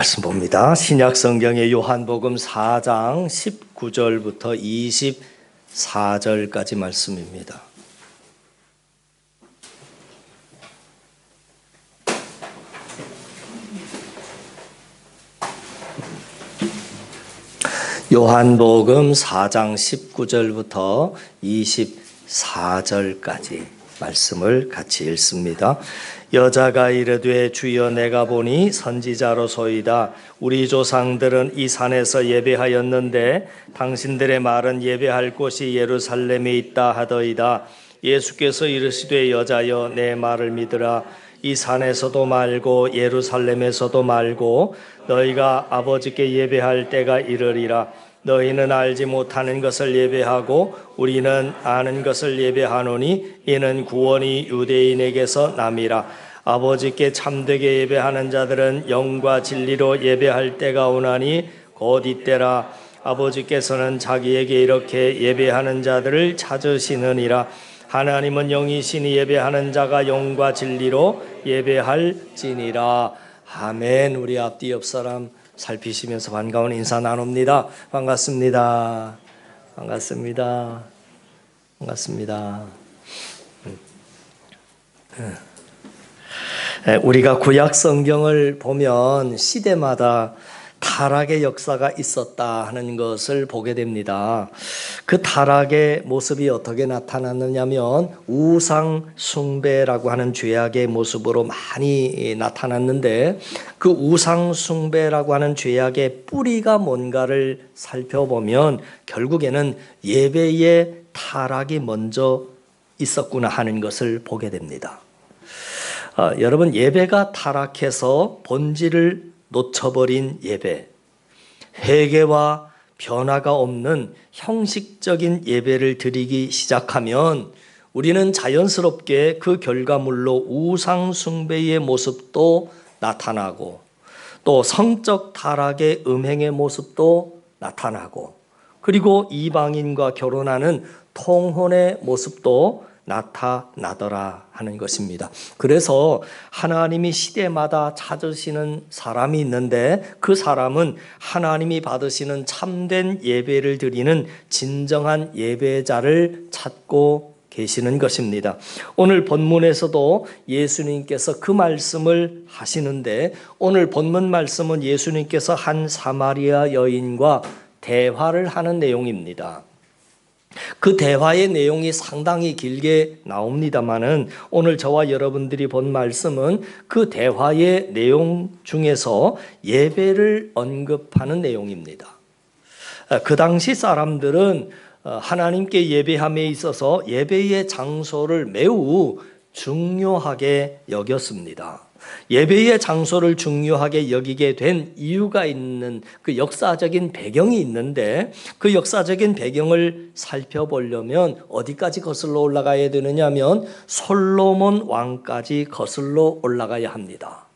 말씀 봅니다. 신약 성경의 요한복음 4장 19절부터 24절까지 말씀입니다. 요한복음 4장 19절부터 24절까지 말씀을 같이 읽습니다. 여자가 이르되 주여 내가 보니 선지자로소이다. 우리 조상들은 이 산에서 예배하였는데 당신들의 말은 예배할 곳이 예루살렘에 있다 하더이다. 예수께서 이르시되 여자여 내 말을 믿으라. 이 산에서도 말고 예루살렘에서도 말고 너희가 아버지께 예배할 때가 이르리라. 너희는 알지 못하는 것을 예배하고 우리는 아는 것을 예배하노니 이는 구원이 유대인에게서 남이라 아버지께 참되게 예배하는 자들은 영과 진리로 예배할 때가 오나니 곧 이때라. 아버지께서는 자기에게 이렇게 예배하는 자들을 찾으시느니라. 하나님은 영이시니 예배하는 자가 영과 진리로 예배할지니라. 아멘. 우리 앞뒤 옆 사람 살피시면서 반가운 인사 나눕니다. 반갑습니다. 반갑습니다. 반갑습니다. 에, 우리가 구약 성경을 보면 시대마다 타락의 역사가 있었다 하는 것을 보게 됩니다. 그 타락의 모습이 어떻게 나타났느냐면 우상 숭배라고 하는 죄악의 모습으로 많이 나타났는데 그 우상 숭배라고 하는 죄악의 뿌리가 뭔가를 살펴보면 결국에는 예배의 타락이 먼저 있었구나 하는 것을 보게 됩니다. 아, 여러분 예배가 타락해서 본질을 놓쳐버린 예배, 회개와 변화가 없는 형식적인 예배를 드리기 시작하면 우리는 자연스럽게 그 결과물로 우상 숭배의 모습도 나타나고 또 성적 타락의 음행의 모습도 나타나고 그리고 이방인과 결혼하는 통혼의 모습도 나타나더라 하는 것입니다. 그래서 하나님이 시대마다 찾으시는 사람이 있는데 그 사람은 하나님이 받으시는 참된 예배를 드리는 진정한 예배자를 찾고 계시는 것입니다. 오늘 본문에서도 예수님께서 그 말씀을 하시는데 오늘 본문 말씀은 예수님께서 한 사마리아 여인과 대화를 하는 내용입니다. 그 대화의 내용이 상당히 길게 나옵니다만은 오늘 저와 여러분들이 본 말씀은 그 대화의 내용 중에서 예배를 언급하는 내용입니다. 그 당시 사람들은 하나님께 예배함에 있어서 예배의 장소를 매우 중요하게 여겼습니다. 예배의 장소를 중요하게 여기게 된 이유가 있는 그 역사적인 배경이 있는데 그 역사적인 배경을 살펴보려면 어디까지 거슬러 올라가야 되느냐면 솔로몬 왕까지 거슬러 올라가야 합니다.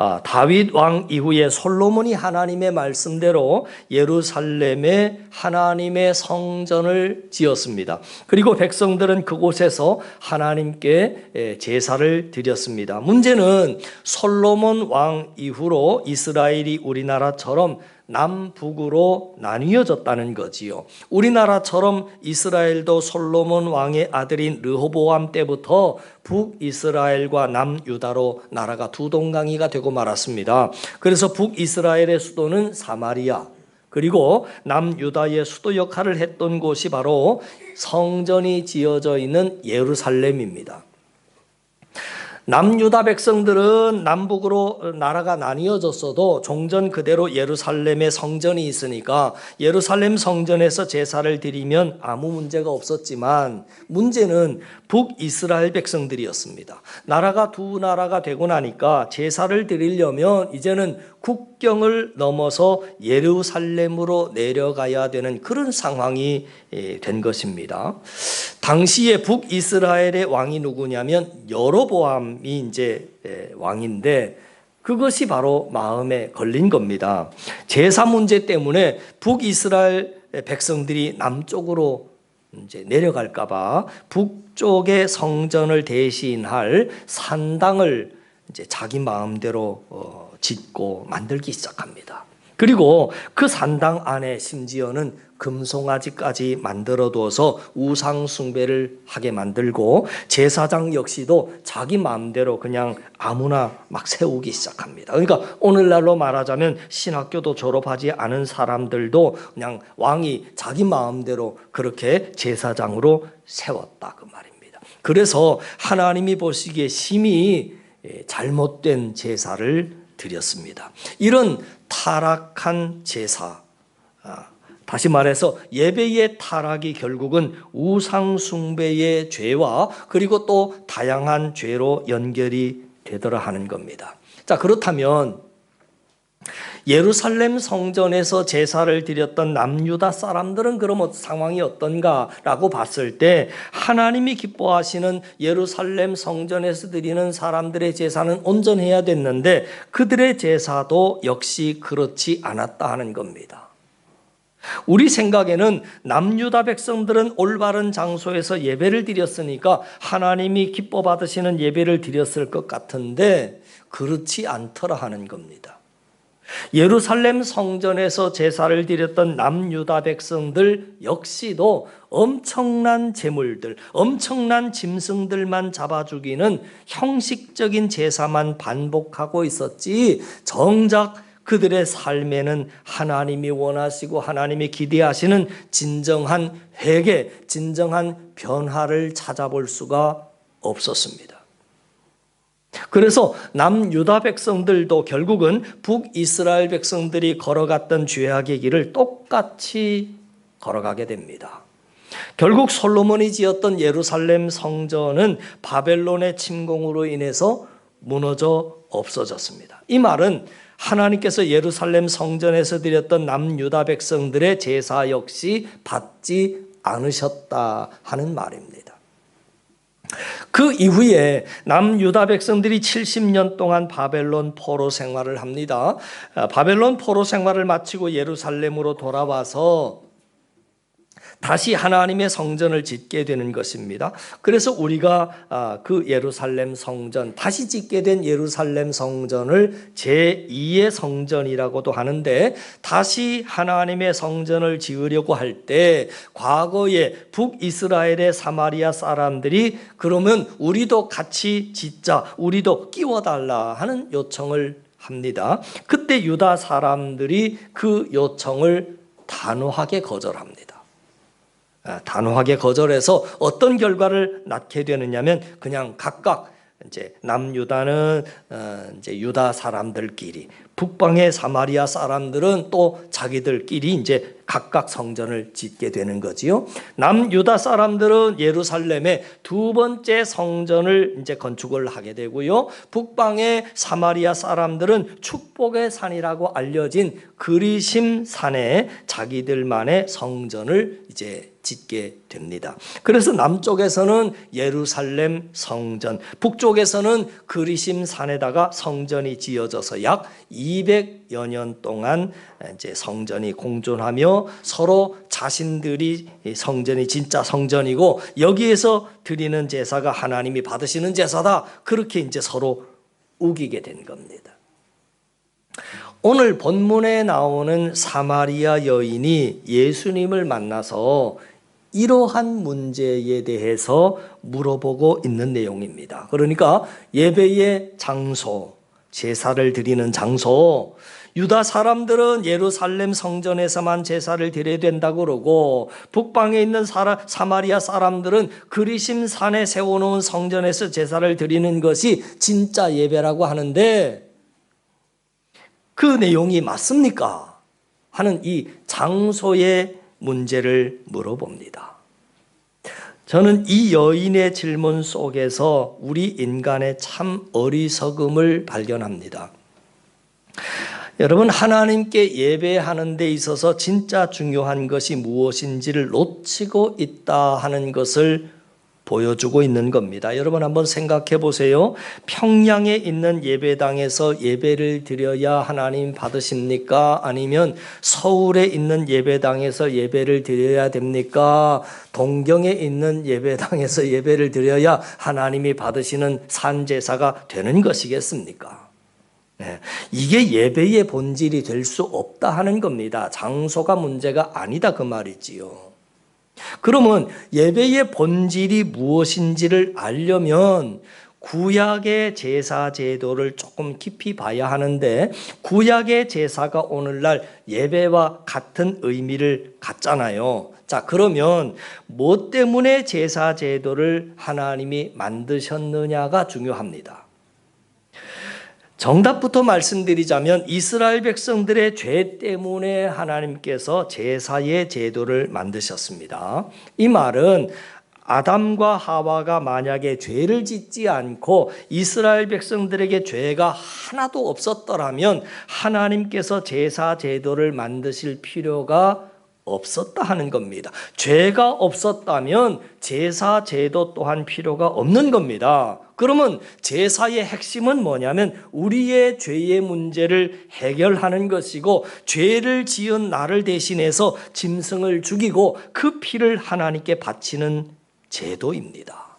아, 다윗 왕 이후에 솔로몬이 하나님의 말씀대로 예루살렘에 하나님의 성전을 지었습니다. 그리고 백성들은 그곳에서 하나님께 제사를 드렸습니다. 문제는 솔로몬 왕 이후로 이스라엘이 우리나라처럼 남북으로 나뉘어졌다는 거지요. 우리나라처럼 이스라엘도 솔로몬 왕의 아들인 르호보암 때부터 북이스라엘과 남유다로 나라가 두 동강이가 되고 말았습니다. 그래서 북이스라엘의 수도는 사마리아 그리고 남유다의 수도 역할을 했던 곳이 바로 성전이 지어져 있는 예루살렘입니다. 남유다 백성들은 남북으로 나라가 나뉘어졌어도 종전 그대로 예루살렘에 성전이 있으니까 예루살렘 성전에서 제사를 드리면 아무 문제가 없었지만 문제는 북이스라엘 백성들이었습니다. 나라가 두 나라가 되고 나니까 제사를 드리려면 이제는 국경을 넘어서 예루살렘으로 내려가야 되는 그런 상황이 된 것입니다. 당시에 북이스라엘의 왕이 누구냐면 여로보암이 이제 왕인데 그것이 바로 마음에 걸린 겁니다. 제사 문제 때문에 북이스라엘 백성들이 남쪽으로 이제 내려갈까 봐 북쪽의 성전을 대신할 산당을 이제 자기 마음대로 어 짓고 만들기 시작합니다. 그리고 그 산당 안에 심지어는 금송아지까지 만들어 두어서 우상 숭배를 하게 만들고 제사장 역시도 자기 마음대로 그냥 아무나 막 세우기 시작합니다. 그러니까 오늘날로 말하자면 신학교도 졸업하지 않은 사람들도 그냥 왕이 자기 마음대로 그렇게 제사장으로 세웠다 그 말입니다. 그래서 하나님이 보시기에 심히 예, 잘못된 제사를 드렸습니다. 이런 타락한 제사, 아, 다시 말해서 예배의 타락이 결국은 우상숭배의 죄와 그리고 또 다양한 죄로 연결이 되더라 하는 겁니다. 자, 그렇다면 예루살렘 성전에서 제사를 드렸던 남유다 사람들은 그럼 상황이 어떤가라고 봤을 때 하나님이 기뻐하시는 예루살렘 성전에서 드리는 사람들의 제사는 온전해야 됐는데 그들의 제사도 역시 그렇지 않았다 하는 겁니다. 우리 생각에는 남유다 백성들은 올바른 장소에서 예배를 드렸으니까 하나님이 기뻐 받으시는 예배를 드렸을 것 같은데 그렇지 않더라 하는 겁니다. 예루살렘 성전에서 제사를 드렸던 남유다 백성들 역시도 엄청난 재물들, 엄청난 짐승들만 잡아 죽이는 형식적인 제사만 반복하고 있었지 정작 그들의 삶에는 하나님이 원하시고 하나님이 기대하시는 진정한 회개, 진정한 변화를 찾아볼 수가 없었습니다. 그래서 남유다 백성들도 결국은 북이스라엘 백성들이 걸어갔던 죄악의 길을 똑같이 걸어가게 됩니다. 결국 솔로몬이 지었던 예루살렘 성전은 바벨론의 침공으로 인해서 무너져 없어졌습니다. 이 말은 하나님께서 예루살렘 성전에서 드렸던 남유다 백성들의 제사 역시 받지 않으셨다 하는 말입니다. 그 이후에 남유다 백성들이 70년 동안 바벨론 포로 생활을 합니다. 바벨론 포로 생활을 마치고 예루살렘으로 돌아와서 다시 하나님의 성전을 짓게 되는 것입니다. 그래서 우리가 아, 그 예루살렘 성전, 다시 짓게 된 예루살렘 성전을 제2의 성전이라고도 하는데 다시 하나님의 성전을 지으려고 할 때 과거에 북이스라엘의 사마리아 사람들이 그러면 우리도 같이 짓자, 우리도 끼워달라 하는 요청을 합니다. 그때 유다 사람들이 그 요청을 단호하게 거절합니다. 아, 단호하게 거절해서 어떤 결과를 낳게 되느냐면 그냥 각각 이제 남유다는 어, 이제 유다 사람들끼리 북방의 사마리아 사람들은 또 자기들끼리 이제 각각 성전을 짓게 되는 거지요. 남유다 사람들은 예루살렘에 두 번째 성전을 이제 건축을 하게 되고요. 북방의 사마리아 사람들은 축복의 산이라고 알려진 그리심 산에 자기들만의 성전을 이제 짓게 됩니다. 그래서 남쪽에서는 예루살렘 성전, 북쪽에서는 그리심 산에다가 성전이 지어져서 약 200여 년 동안 이제 성전이 공존하며 서로 자신들이 성전이 진짜 성전이고 여기에서 드리는 제사가 하나님이 받으시는 제사다. 그렇게 이제 서로 우기게 된 겁니다. 오늘 본문에 나오는 사마리아 여인이 예수님을 만나서 이러한 문제에 대해서 물어보고 있는 내용입니다. 그러니까 예배의 장소, 제사를 드리는 장소, 유다 사람들은 예루살렘 성전에서만 제사를 드려야 된다고 그러고 북방에 있는 사라, 사마리아 사람들은 그리심 산에 세워놓은 성전에서 제사를 드리는 것이 진짜 예배라고 하는데 그 내용이 맞습니까? 하는 이 장소의 문제를 물어봅니다. 저는 이 여인의 질문 속에서 우리 인간의 참 어리석음을 발견합니다. 여러분, 하나님께 예배하는 데 있어서 진짜 중요한 것이 무엇인지를 놓치고 있다 하는 것을 보여주고 있는 겁니다. 여러분 한번 생각해 보세요. 평양에 있는 예배당에서 예배를 드려야 하나님 받으십니까? 아니면 서울에 있는 예배당에서 예배를 드려야 됩니까? 동경에 있는 예배당에서 예배를 드려야 하나님이 받으시는 산제사가 되는 것이겠습니까? 네, 이게 예배의 본질이 될 수 없다 하는 겁니다. 장소가 문제가 아니다 그 말이지요. 그러면 예배의 본질이 무엇인지를 알려면 구약의 제사 제도를 조금 깊이 봐야 하는데 구약의 제사가 오늘날 예배와 같은 의미를 갖잖아요. 자, 그러면 뭐 때문에 제사 제도를 하나님이 만드셨느냐가 중요합니다. 정답부터 말씀드리자면 이스라엘 백성들의 죄 때문에 하나님께서 제사의 제도를 만드셨습니다. 이 말은 아담과 하와가 만약에 죄를 짓지 않고 이스라엘 백성들에게 죄가 하나도 없었더라면 하나님께서 제사 제도를 만드실 필요가 없었다 하는 겁니다. 죄가 없었다면 제사 제도 또한 필요가 없는 겁니다. 그러면 제사의 핵심은 뭐냐면 우리의 죄의 문제를 해결하는 것이고 죄를 지은 나를 대신해서 짐승을 죽이고 그 피를 하나님께 바치는 제도입니다.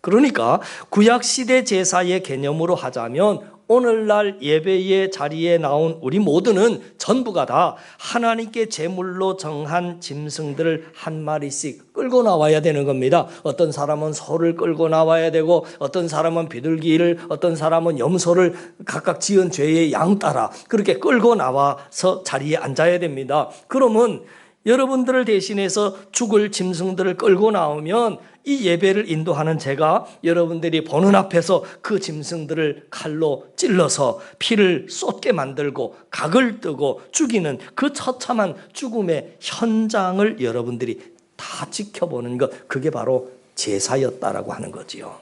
그러니까 구약 시대 제사의 개념으로 하자면 오늘날 예배의 자리에 나온 우리 모두는 전부가 다 하나님께 제물로 정한 짐승들을 한 마리씩 끌고 나와야 되는 겁니다. 어떤 사람은 소를 끌고 나와야 되고 어떤 사람은 비둘기를 어떤 사람은 염소를 각각 지은 죄의 양 따라 그렇게 끌고 나와서 자리에 앉아야 됩니다. 그러면 여러분들을 대신해서 죽을 짐승들을 끌고 나오면 이 예배를 인도하는 제가 여러분들이 보는 앞에서 그 짐승들을 칼로 찔러서 피를 쏟게 만들고 각을 뜨고 죽이는 그 처참한 죽음의 현장을 여러분들이 다 지켜보는 것 그게 바로 제사였다라고 하는 거지요.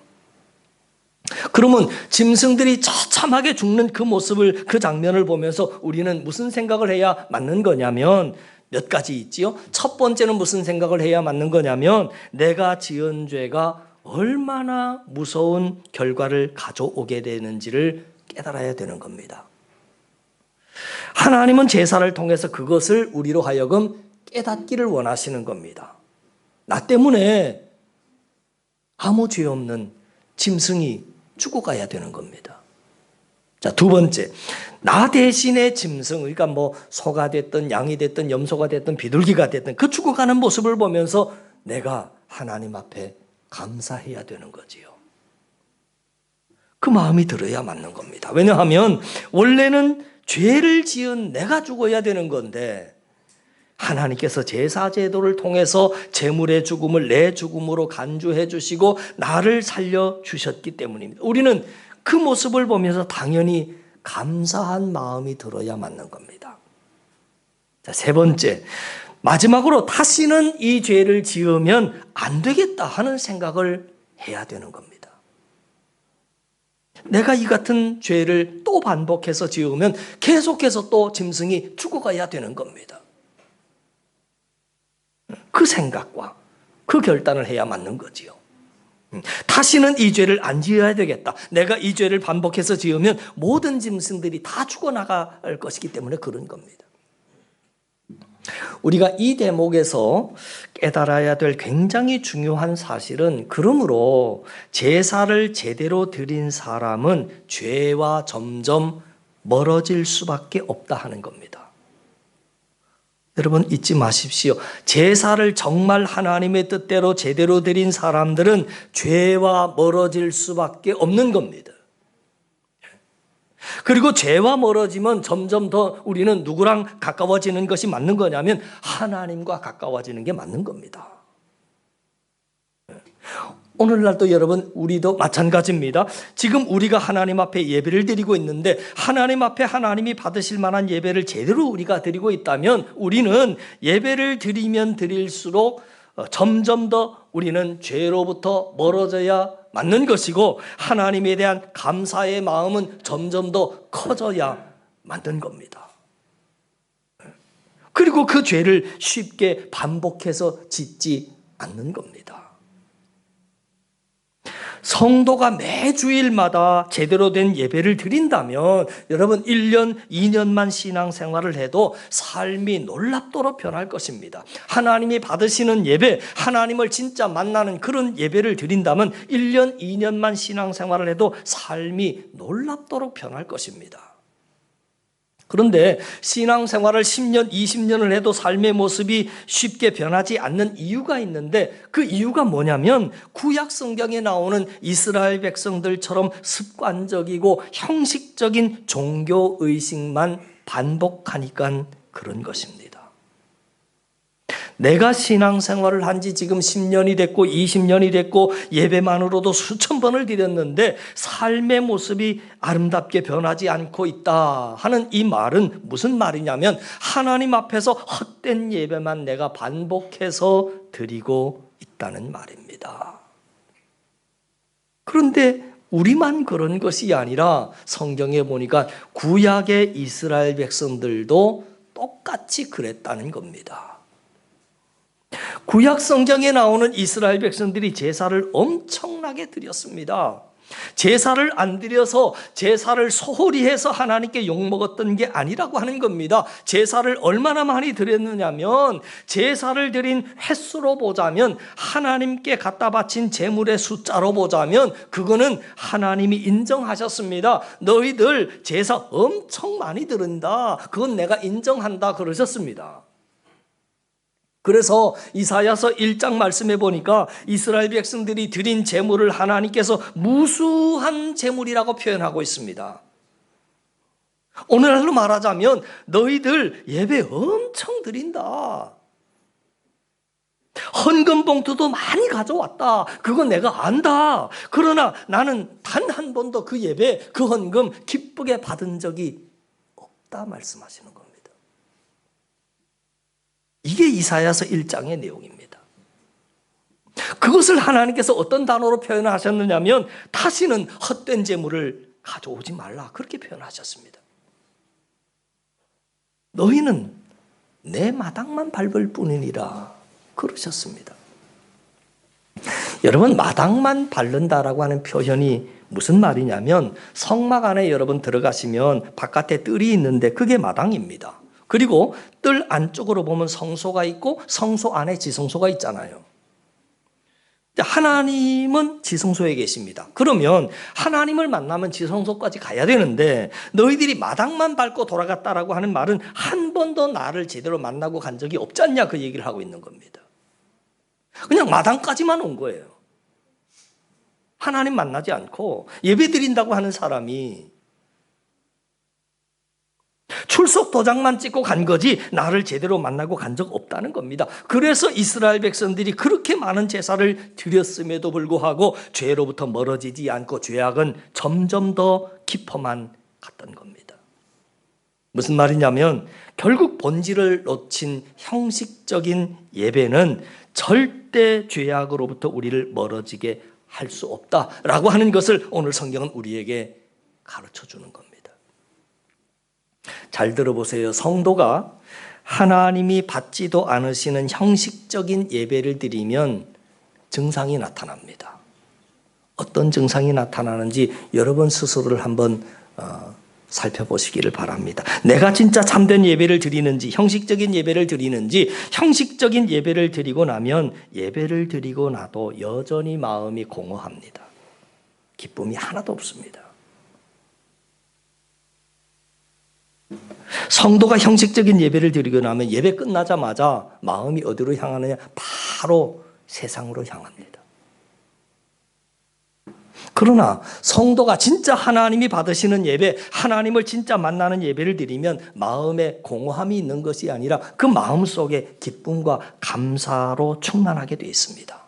그러면 짐승들이 처참하게 죽는 그 모습을 그 장면을 보면서 우리는 무슨 생각을 해야 맞는 거냐면 몇 가지 있지요. 첫 번째는 무슨 생각을 해야 맞는 거냐면 내가 지은 죄가 얼마나 무서운 결과를 가져오게 되는지를 깨달아야 되는 겁니다. 하나님은 제사를 통해서 그것을 우리로 하여금 깨닫기를 원하시는 겁니다. 나 때문에 아무 죄 없는 짐승이 죽어가야 되는 겁니다. 자, 두 번째. 나 대신에 짐승, 그러니까 뭐 소가 됐든 양이 됐든 염소가 됐든 비둘기가 됐든 그 죽어가는 모습을 보면서 내가 하나님 앞에 감사해야 되는 거지요. 그 마음이 들어야 맞는 겁니다. 왜냐하면 원래는 죄를 지은 내가 죽어야 되는 건데 하나님께서 제사 제도를 통해서 제물의 죽음을 내 죽음으로 간주해 주시고 나를 살려 주셨기 때문입니다. 우리는 그 모습을 보면서 당연히 감사한 마음이 들어야 맞는 겁니다. 자, 세 번째. 마지막으로 다시는 이 죄를 지으면 안 되겠다 하는 생각을 해야 되는 겁니다. 내가 이 같은 죄를 또 반복해서 지으면 계속해서 또 짐승이 죽어가야 되는 겁니다. 그 생각과 그 결단을 해야 맞는 거지요. 다시는 이 죄를 안 지어야 되겠다. 내가 이 죄를 반복해서 지으면 모든 짐승들이 다 죽어나갈 것이기 때문에 그런 겁니다. 우리가 이 대목에서 깨달아야 될 굉장히 중요한 사실은 그러므로 제사를 제대로 드린 사람은 죄와 점점 멀어질 수밖에 없다 하는 겁니다. 여러분 잊지 마십시오. 제사를 정말 하나님의 뜻대로 제대로 드린 사람들은 죄와 멀어질 수밖에 없는 겁니다. 그리고 죄와 멀어지면 점점 더 우리는 누구랑 가까워지는 것이 맞는 거냐면 하나님과 가까워지는 게 맞는 겁니다. 오늘날도 여러분 우리도 마찬가지입니다. 지금 우리가 하나님 앞에 예배를 드리고 있는데 하나님 앞에 하나님이 받으실 만한 예배를 제대로 우리가 드리고 있다면 우리는 예배를 드리면 드릴수록 어, 점점 더 우리는 죄로부터 멀어져야 맞는 것이고 하나님에 대한 감사의 마음은 점점 더 커져야 맞는 겁니다. 그리고 그 죄를 쉽게 반복해서 짓지 않는 겁니다. 성도가 매주일마다 제대로 된 예배를 드린다면 여러분 1년, 2년만 신앙생활을 해도 삶이 놀랍도록 변할 것입니다. 하나님이 받으시는 예배, 하나님을 진짜 만나는 그런 예배를 드린다면 1년, 2년만 신앙생활을 해도 삶이 놀랍도록 변할 것입니다. 그런데 신앙생활을 10년, 20년을 해도 삶의 모습이 쉽게 변하지 않는 이유가 있는데 그 이유가 뭐냐면 구약 성경에 나오는 이스라엘 백성들처럼 습관적이고 형식적인 종교 의식만 반복하니까 그런 것입니다. 내가 신앙생활을 한 지 지금 10년이 됐고 20년이 됐고 예배만으로도 수천 번을 드렸는데 삶의 모습이 아름답게 변하지 않고 있다 하는 이 말은 무슨 말이냐면 하나님 앞에서 헛된 예배만 내가 반복해서 드리고 있다는 말입니다. 그런데 우리만 그런 것이 아니라 성경에 보니까 구약의 이스라엘 백성들도 똑같이 그랬다는 겁니다. 구약 성경에 나오는 이스라엘 백성들이 제사를 엄청나게 드렸습니다. 제사를 안 드려서 제사를 소홀히 해서 하나님께 욕먹었던 게 아니라고 하는 겁니다. 제사를 얼마나 많이 드렸느냐면 제사를 드린 횟수로 보자면 하나님께 갖다 바친 제물의 숫자로 보자면 그거는 하나님이 인정하셨습니다. 너희들 제사 엄청 많이 드린다. 그건 내가 인정한다 그러셨습니다. 그래서 이사야서 1장 말씀해 보니까 이스라엘 백성들이 드린 제물을 하나님께서 무수한 제물이라고 표현하고 있습니다. 오늘날로 말하자면 너희들 예배 엄청 드린다. 헌금 봉투도 많이 가져왔다. 그건 내가 안다. 그러나 나는 단 한 번도 그 예배, 그 헌금 기쁘게 받은 적이 없다 말씀하시는 겁니다. 이게 이사야서 1장의 내용입니다. 그것을 하나님께서 어떤 단어로 표현하셨느냐면 다시는 헛된 재물을 가져오지 말라 그렇게 표현하셨습니다. 너희는 내 마당만 밟을 뿐이니라 그러셨습니다. 여러분 마당만 밟는다라고 하는 표현이 무슨 말이냐면 성막 안에 여러분 들어가시면 바깥에 뜰이 있는데 그게 마당입니다. 그리고 뜰 안쪽으로 보면 성소가 있고 성소 안에 지성소가 있잖아요. 하나님은 지성소에 계십니다. 그러면 하나님을 만나면 지성소까지 가야 되는데 너희들이 마당만 밟고 돌아갔다라고 하는 말은 한 번도 나를 제대로 만나고 간 적이 없지 않냐 그 얘기를 하고 있는 겁니다. 그냥 마당까지만 온 거예요. 하나님 만나지 않고 예배 드린다고 하는 사람이 출석 도장만 찍고 간 거지 나를 제대로 만나고 간 적 없다는 겁니다. 그래서 이스라엘 백성들이 그렇게 많은 제사를 드렸음에도 불구하고 죄로부터 멀어지지 않고 죄악은 점점 더 깊어만 갔던 겁니다. 무슨 말이냐면 결국 본질을 놓친 형식적인 예배는 절대 죄악으로부터 우리를 멀어지게 할 수 없다라고 하는 것을 오늘 성경은 우리에게 가르쳐 주는 겁니다. 잘 들어보세요. 성도가 하나님이 받지도 않으시는 형식적인 예배를 드리면 증상이 나타납니다. 어떤 증상이 나타나는지 여러분 스스로를 한번 어, 살펴보시기를 바랍니다. 내가 진짜 참된 예배를 드리는지, 형식적인 예배를 드리는지, 형식적인 예배를 드리고 나면 예배를 드리고 나도 여전히 마음이 공허합니다. 기쁨이 하나도 없습니다. 성도가 형식적인 예배를 드리고 나면 예배 끝나자마자 마음이 어디로 향하느냐? 바로 세상으로 향합니다. 그러나 성도가 진짜 하나님이 받으시는 예배, 하나님을 진짜 만나는 예배를 드리면 마음에 공허함이 있는 것이 아니라 그 마음 속에 기쁨과 감사로 충만하게 되어 있습니다.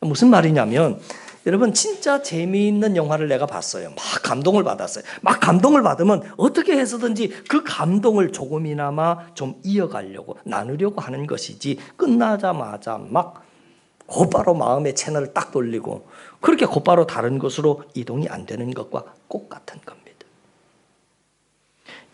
무슨 말이냐면 여러분 진짜 재미있는 영화를 내가 봤어요. 막 감동을 받았어요. 막 감동을 받으면 어떻게 해서든지 그 감동을 조금이나마 좀 이어가려고 나누려고 하는 것이지 끝나자마자 막 곧바로 마음의 채널을 딱 돌리고 그렇게 곧바로 다른 것으로 이동이 안 되는 것과 똑같은 겁니다.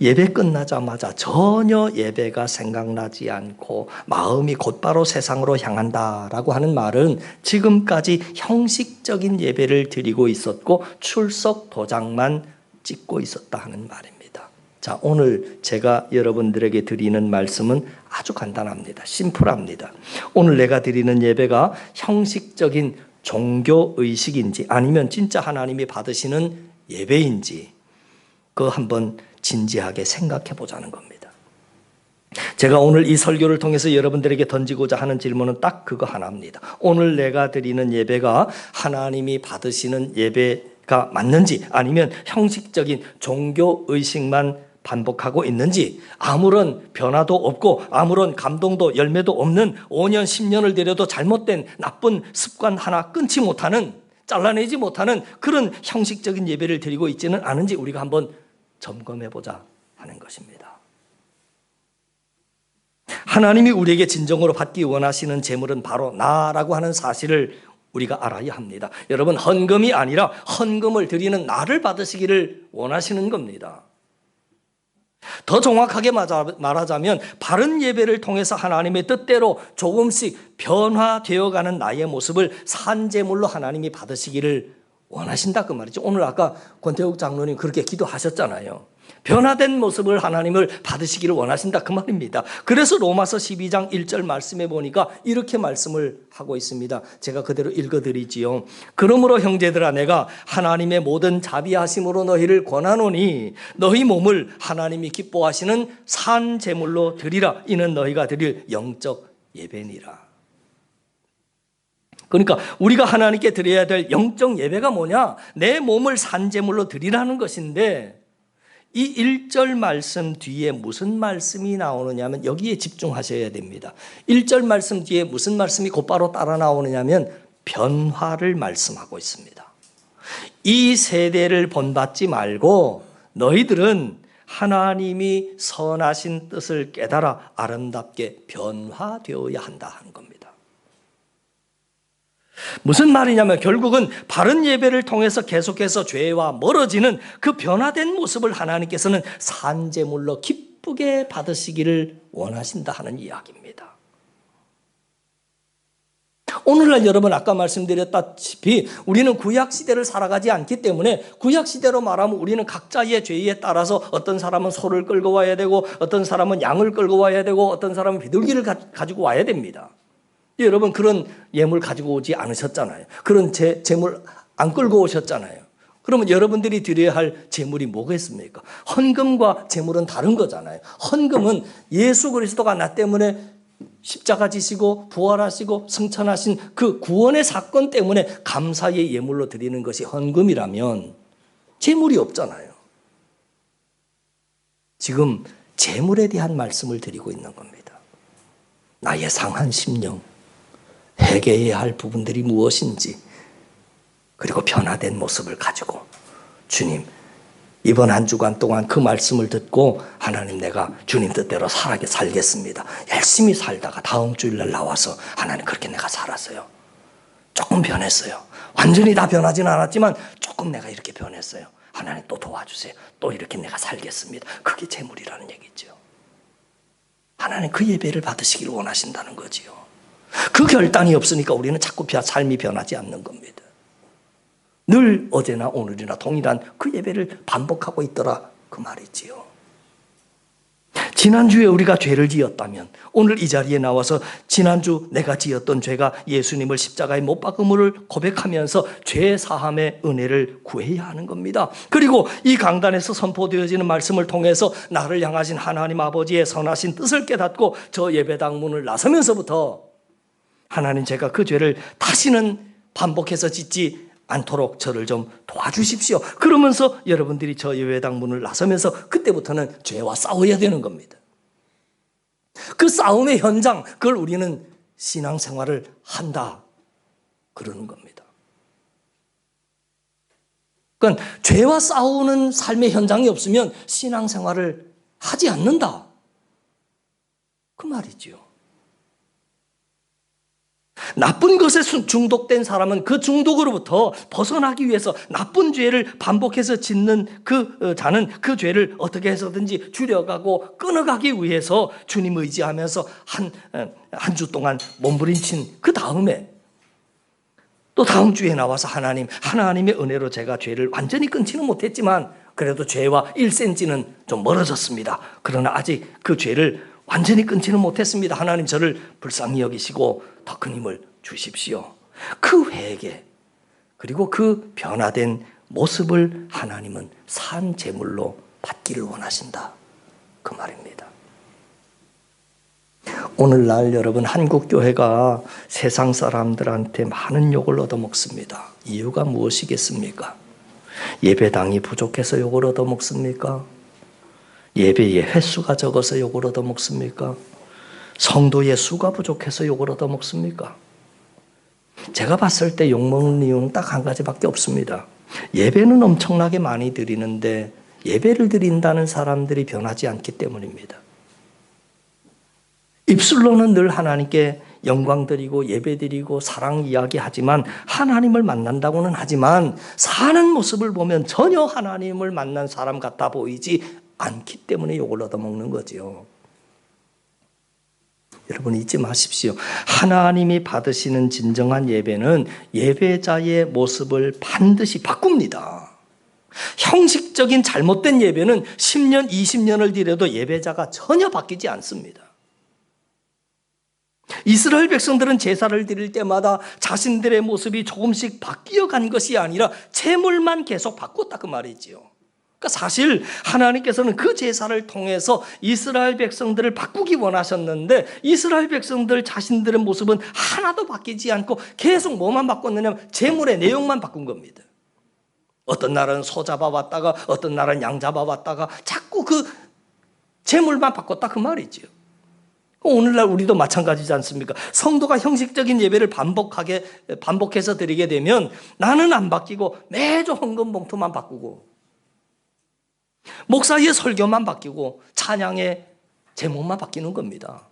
예배 끝나자마자 전혀 예배가 생각나지 않고 마음이 곧바로 세상으로 향한다라고 하는 말은 지금까지 형식적인 예배를 드리고 있었고 출석 도장만 찍고 있었다 하는 말입니다. 자, 오늘 제가 여러분들에게 드리는 말씀은 아주 간단합니다. 심플합니다. 오늘 내가 드리는 예배가 형식적인 종교 의식인지 아니면 진짜 하나님이 받으시는 예배인지 그 한번 진지하게 생각해 보자는 겁니다. 제가 오늘 이 설교를 통해서 여러분들에게 던지고자 하는 질문은 딱 그거 하나입니다. 오늘 내가 드리는 예배가 하나님이 받으시는 예배가 맞는지 아니면 형식적인 종교 의식만 반복하고 있는지 아무런 변화도 없고 아무런 감동도 열매도 없는 5년 10년을 들여도 잘못된 나쁜 습관 하나 끊지 못하는 잘라내지 못하는 그런 형식적인 예배를 드리고 있지는 않은지 우리가 한번 점검해 보자 하는 것입니다. 하나님이 우리에게 진정으로 받기 원하시는 재물은 바로 나라고 하는 사실을 우리가 알아야 합니다. 여러분 헌금이 아니라 헌금을 드리는 나를 받으시기를 원하시는 겁니다. 더 정확하게 말하자면 바른 예배를 통해서 하나님의 뜻대로 조금씩 변화되어 가는 나의 모습을 산재물로 하나님이 받으시기를 원하신다 그 말이죠. 오늘 아까 권태욱 장로님 그렇게 기도하셨잖아요. 변화된 모습을 하나님을 받으시기를 원하신다 그 말입니다. 그래서 로마서 12장 1절 말씀에 보니까 이렇게 말씀을 하고 있습니다. 제가 그대로 읽어 드리지요. 그러므로 형제들아 내가 하나님의 모든 자비하심으로 너희를 권하노니 너희 몸을 하나님이 기뻐하시는 산 제물로 드리라 이는 너희가 드릴 영적 예배니라. 그러니까 우리가 하나님께 드려야 될 영적 예배가 뭐냐? 내 몸을 산제물로 드리라는 것인데 이 1절 말씀 뒤에 무슨 말씀이 나오느냐면 여기에 집중하셔야 됩니다. 1절 말씀 뒤에 무슨 말씀이 곧바로 따라 나오느냐면 변화를 말씀하고 있습니다. 이 세대를 본받지 말고 너희들은 하나님이 선하신 뜻을 깨달아 아름답게 변화되어야 한다 하는 겁니다. 무슨 말이냐면 결국은 바른 예배를 통해서 계속해서 죄와 멀어지는 그 변화된 모습을 하나님께서는 산재물로 기쁘게 받으시기를 원하신다 하는 이야기입니다. 오늘날 여러분 아까 말씀드렸다시피 우리는 구약 시대를 살아가지 않기 때문에 구약 시대로 말하면 우리는 각자의 죄에 따라서 어떤 사람은 소를 끌고 와야 되고 어떤 사람은 양을 끌고 와야 되고 어떤 사람은 비둘기를 가지고 와야 됩니다. 여러분 그런 예물 가지고 오지 않으셨잖아요. 그런 재, 재물 안 끌고 오셨잖아요. 그러면 여러분들이 드려야 할 재물이 뭐겠습니까? 헌금과 재물은 다른 거잖아요. 헌금은 예수 그리스도가 나 때문에 십자가 지시고 부활하시고 승천하신 그 구원의 사건 때문에 감사의 예물로 드리는 것이 헌금이라면 재물이 없잖아요. 지금 재물에 대한 말씀을 드리고 있는 겁니다. 나의 상한 심령, 회개해야 할 부분들이 무엇인지 그리고 변화된 모습을 가지고 주님 이번 한 주간 동안 그 말씀을 듣고 하나님 내가 주님 뜻대로 살게 살겠습니다. 열심히 살다가 다음 주일날 나와서 하나님 그렇게 내가 살았어요. 조금 변했어요. 완전히 다 변하진 않았지만 조금 내가 이렇게 변했어요. 하나님 또 도와주세요. 또 이렇게 내가 살겠습니다. 그게 재물이라는 얘기죠. 하나님 그 예배를 받으시기를 원하신다는 거지요. 그 결단이 없으니까 우리는 자꾸 삶이 변하지 않는 겁니다. 늘 어제나 오늘이나 동일한 그 예배를 반복하고 있더라 그 말이지요. 지난주에 우리가 죄를 지었다면 오늘 이 자리에 나와서 지난주 내가 지었던 죄가 예수님을 십자가에 못 박음을 고백하면서 죄 사함의 은혜를 구해야 하는 겁니다. 그리고 이 강단에서 선포되어지는 말씀을 통해서 나를 향하신 하나님 아버지의 선하신 뜻을 깨닫고 저 예배당 문을 나서면서부터 하나님 제가 그 죄를 다시는 반복해서 짓지 않도록 저를 좀 도와주십시오. 그러면서 여러분들이 저 예배당 문을 나서면서 그때부터는 죄와 싸워야 되는 겁니다. 그 싸움의 현장, 그걸 우리는 신앙생활을 한다. 그러는 겁니다. 그러니까 죄와 싸우는 삶의 현장이 없으면 신앙생활을 하지 않는다. 그 말이지요. 나쁜 것에 중독된 사람은 그 중독으로부터 벗어나기 위해서 나쁜 죄를 반복해서 짓는 그 어, 자는 그 죄를 어떻게 해서든지 줄여가고 끊어가기 위해서 주님 의지하면서 한 어, 한주 동안 몸부림친 그 다음에 또 다음 주에 나와서 하나님 하나님의 은혜로 제가 죄를 완전히 끊지는 못했지만 그래도 죄와 1cm는 좀 멀어졌습니다. 그러나 아직 그 죄를 완전히 끊지는 못했습니다. 하나님 저를 불쌍히 여기시고 더 큰 힘을 주십시오. 그 회개 그리고 그 변화된 모습을 하나님은 산 제물로 받기를 원하신다. 그 말입니다. 오늘날 여러분 한국 교회가 세상 사람들한테 많은 욕을 얻어먹습니다. 이유가 무엇이겠습니까? 예배당이 부족해서 욕을 얻어먹습니까? 예배의 횟수가 적어서 욕을 얻어먹습니까? 성도의 수가 부족해서 욕을 얻어먹습니까? 제가 봤을 때 욕먹는 이유는 딱 한 가지밖에 없습니다. 예배는 엄청나게 많이 드리는데 예배를 드린다는 사람들이 변하지 않기 때문입니다. 입술로는 늘 하나님께 영광 드리고 예배 드리고 사랑 이야기하지만 하나님을 만난다고는 하지만 사는 모습을 보면 전혀 하나님을 만난 사람 같아 보이지 않기 때문에 욕을 얻어먹는 거지요. 여러분 잊지 마십시오. 하나님이 받으시는 진정한 예배는 예배자의 모습을 반드시 바꿉니다. 형식적인 잘못된 예배는 10년, 20년을 드려도 예배자가 전혀 바뀌지 않습니다. 이스라엘 백성들은 제사를 드릴 때마다 자신들의 모습이 조금씩 바뀌어 간 것이 아니라 재물만 계속 바꿨다 그 말이지요. 그러니까 사실 하나님께서는 그 제사를 통해서 이스라엘 백성들을 바꾸기 원하셨는데 이스라엘 백성들 자신들의 모습은 하나도 바뀌지 않고 계속 뭐만 바꿨느냐면 재물의 내용만 바꾼 겁니다. 어떤 날은 소 잡아왔다가 어떤 날은 양 잡아왔다가 자꾸 그 재물만 바꿨다 그 말이지요. 오늘날 우리도 마찬가지지 않습니까? 성도가 형식적인 예배를 반복하게 반복해서 드리게 되면 나는 안 바뀌고 매주 헌금 봉투만 바꾸고 목사의 설교만 바뀌고 찬양의 제목만 바뀌는 겁니다.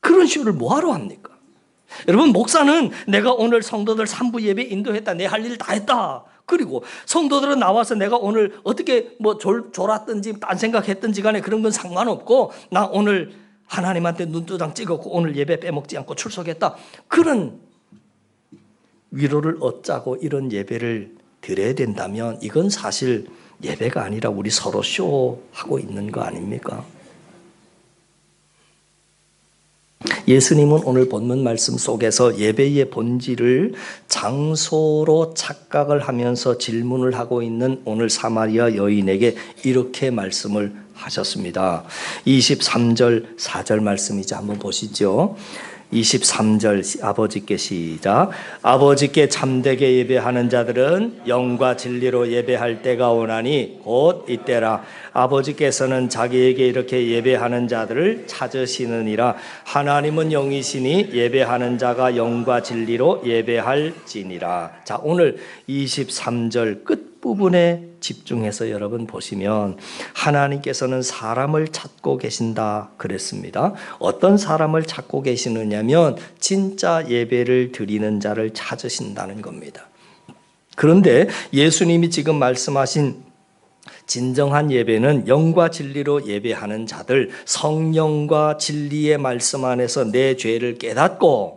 그런 쇼를 뭐하러 합니까? 여러분 목사는 내가 오늘 성도들 3부 예배 인도했다. 내 할 일 다 했다. 그리고 성도들은 나와서 내가 오늘 어떻게 뭐 졸, 졸았든지 딴 생각했든지 간에 그런 건 상관없고 나 오늘 하나님한테 눈두장 찍었고 오늘 예배 빼먹지 않고 출석했다. 그런 위로를 얻자고 이런 예배를 드려야 된다면 이건 사실 예배가 아니라 우리 서로 쇼하고 있는 거 아닙니까? 예수님은 오늘 본문 말씀 속에서 예배의 본질을 장소로 착각을 하면서 질문을 하고 있는 오늘 사마리아 여인에게 이렇게 말씀을 하셨습니다. 23절 4절 말씀이죠. 한번 보시죠. 23절 아버지께 시작. 아버지께 참되게 예배하는 자들은 영과 진리로 예배할 때가 오나니 곧 이때라. 아버지께서는 자기에게 이렇게 예배하는 자들을 찾으시느니라. 하나님은 영이시니 예배하는 자가 영과 진리로 예배할지니라. 자 오늘 23절 끝 부분에 집중해서 여러분 보시면 하나님께서는 사람을 찾고 계신다 그랬습니다. 어떤 사람을 찾고 계시느냐면 진짜 예배를 드리는 자를 찾으신다는 겁니다. 그런데 예수님이 지금 말씀하신 진정한 예배는 영과 진리로 예배하는 자들, 성령과 진리의 말씀 안에서 내 죄를 깨닫고